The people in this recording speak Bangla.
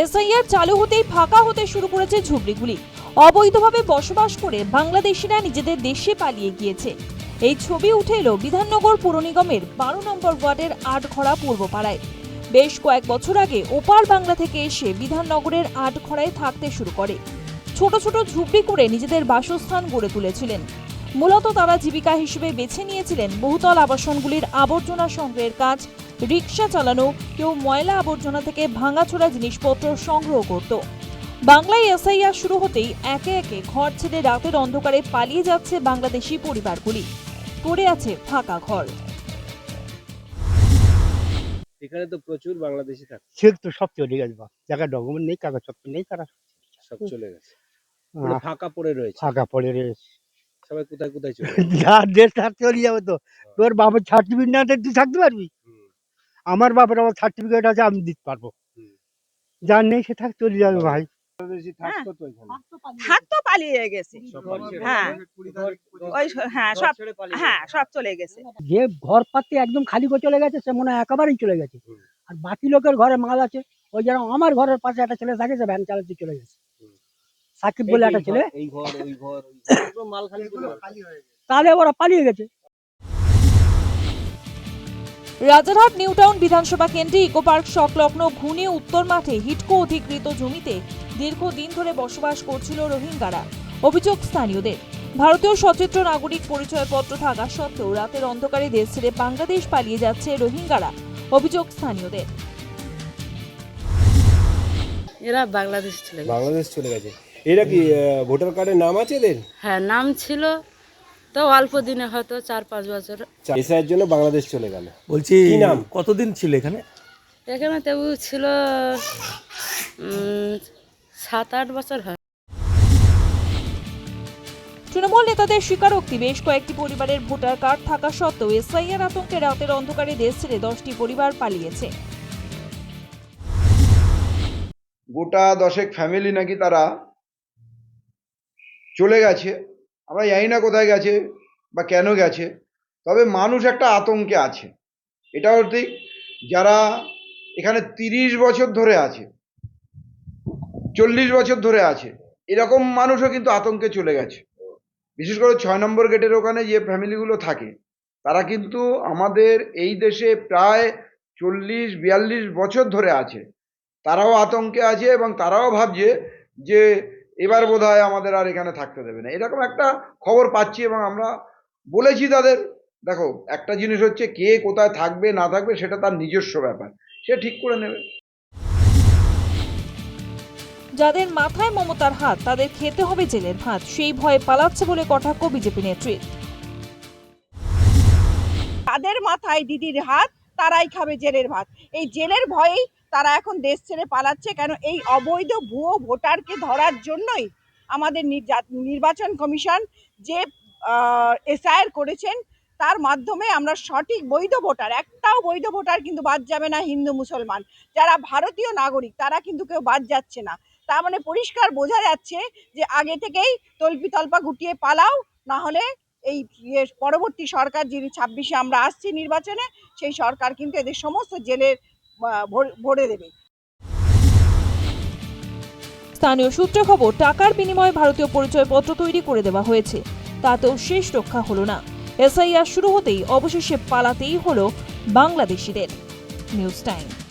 এসআইআর চালু হতেই ফাঁকা হতে শুরু করেছে ঝুপড়িগুলি অবৈধভাবে বসবাস করে বাংলাদেশিরা নিজেদের দেশে পালিয়ে গিয়েছে। এই ছবি উঠে এলো বিধাননগর পুর নিগমের বারো নম্বর ওয়ার্ডের আটঘড়া পূর্বপাড়ায়। বেশ কয়েক বছর আগে ওপার বাংলা থেকে এসে বিধাননগরের আটঘড়ায় থাকতে শুরু করে। ছোট ছোট ঝুপড়ি করে নিজেদের বাসস্থান গড়ে তুলেছিলেন। মূলত তারা জীবিকা হিসেবে বেছে নিয়েছিলেন বহুতল আবাসনগুলির আবর্জনা সংগ্রহের কাজ রিক্সা চালানো কেউ ময়লা আবর্জনা থেকে ভাঙাচোরা জিনিসপত্র সংগ্রহ করত। বাংলায় এসআইআর শুরু হতেই একে একে ঘর ছেড়ে রাতের অন্ধকারে পালিয়ে যাচ্ছে বাংলাদেশি পরিবারগুলি। পড়ে আছে ফাঁকা ঘর। এখানে তো প্রচুর বাংলাদেশি থাকে। সে তো সব চলে গেছে বা জায়গা ডকুমেন্ট নেই কাগজপত্র নেই তারা সব চলে গেছে। পুরো ফাঁকা পড়ে রয়েছে। ফাঁকা পড়ে রয়েছে। সবাই কোথায় কোথায় চলে যার দেশ তার চলে যাবে তো। তোর বাবার সার্টিফিকেট না তুই থাকতে পারবি? আমার বাবার আমার সার্টিফিকেট আছে আমি দিতে পারব। যার নেই সে থাক চলে যাবে ভাই। থাকতো তো এখানে। থাকতো পালিয়ে গেছে। হ্যাঁ। ওই হ্যাঁ সব হ্যাঁ সব চলে গেছে। যে ঘর পাতি একদম খালি করে চলে গেছে সে মনে হয় একেবারেই চলে গেছে। আর বাকি লোকের ঘরে মাল আছে ওই যেন আমার ঘরের পাশে একটা ছেলে থাকে সে ভ্যান চালাতে চলে গেছে। সাকিব বলে একটা ছেলে। ঘর, এই ঘর ওই ঘর ওই ঘর, পুরো মাল খালি করে গেছে। তাহলে ওরা পালিয়ে গেছে। রাজারহাট নিউটাউন বিধানসভা কেন্দ্রে ইকো পার্ক সংলগ্ন ঘুনে উত্তর মাঠে হিটকো অধিকৃত জমিতে দীর্ঘদিন ধরে বসবাস করছিল রোহিঙ্গারা। অভিযোগ স্থানীয়দের। ভারতীয় সচিত্র নাগরিক পরিচয়পত্র থাকা সত্ত্বেও রাতের অন্ধকারে দেশ ছেড়ে বাংলাদেশ পালিয়ে যাচ্ছে রোহিঙ্গারা অভিযোগ স্থানীয়দের। এরা বাংলাদেশ চলে গেছে। বাংলাদেশ চলে গেছে। এরা কি ভোটার কার্ডে নাম আছে এদের? হ্যাঁ নাম ছিল তো অল্প দিনে হয়তো চার পাঁচ বছর। এসআইয়ের জন্য বাংলাদেশ চলে গেল। বলছি কি নাম? কতদিন ছিল এখানে? এখানে তবু ছিল সাত আট বছর হয়। তৃণমূল নেতাদের স্বীকারোক্তি বেশ কয়েকটি পরিবারের ভোটার কার্ড থাকা সত্ত্বেও এসআইআর আতঙ্কে রাতের অন্ধকারে দেশ ছেড়ে দশটি পরিবার পালিয়েছে। গোটা দশেক ফ্যামিলি নাকি তারা চলে গেছে। আমরা জানি না কোথায় গেছে বা কেন গেছে, তবে মানুষ একটা আতঙ্কে আছে। এটাও ঠিক যারা এখানে তিরিশ বছর ধরে আছে, চল্লিশ বছর ধরে আছে, এরকম মানুষও কিন্তু আতঙ্কে চলে গেছে। বিশেষ করে ছয় নম্বর গেটের ওখানে যে ফ্যামিলিগুলো থাকে, তারা কিন্তু আমাদের এই দেশে প্রায় চল্লিশ, বিয়াল্লিশ বছর ধরে আছে। তারাও আতঙ্কে আছে এবং তারাও ভাবছে যে এবার বোধ আমাদের আর এখানে থাকতে দেবে না। এরকম একটা খবর পাচ্ছি এবং আমরা বলেছি তাদের, দেখো, একটা জিনিস হচ্ছে কে কোথায় থাকবে, না থাকবে, সেটা তার নিজস্ব ব্যাপার। সে ঠিক করে নেবে। যাদের মাথায় মমতার হাত, তাদের খেতে হবে জেলের ভাত। সেই ভয়ে পালাচ্ছে বলে কটাক্ষ বিজেপি নেত্রী। তাদের মাথায় দিদির হাত, তারাই খাবে জেলের ভাত। এই জেলের ভয়েই তারা এখন দেশ ছেড়ে পালাচ্ছে কেন? এই অবৈধ ভুয়ো ভোটারকে ধরার জন্যই আমাদের নির্বাচন কমিশন যে এসআইআর করেছেন, তার মাধ্যমে আমরা সঠিক বৈধ ভোটার, একটাও বৈধ ভোটার কিন্তু বাদ যাবে না হিন্দু মুসলমান। যারা ভারতীয় নাগরিক, তারা কিন্তু কেউ বাদ যাচ্ছে না। তার মানে পরিষ্কার বোঝা যাচ্ছে যে আগে থেকেই তল্পি তল্পা গুটিয়ে পালাও, না হলে এই ইয়ে পরবর্তী সরকার যিনি ছাব্বিশে আমরা আসছি নির্বাচনে, সেই সরকার কিন্তু এদের সমস্ত জেলের ভরে দেবে। স্থানীয় সূত্রে খবর, টাকার বিনিময়ে ভারতীয় পরিচয়পত্র তৈরি করে দেওয়া হয়েছে। তাতেও শেষ রক্ষা হলো না। এসআইআর শুরু হতেই অবশেষে পালাতেই হলো বাংলাদেশিদের। News time.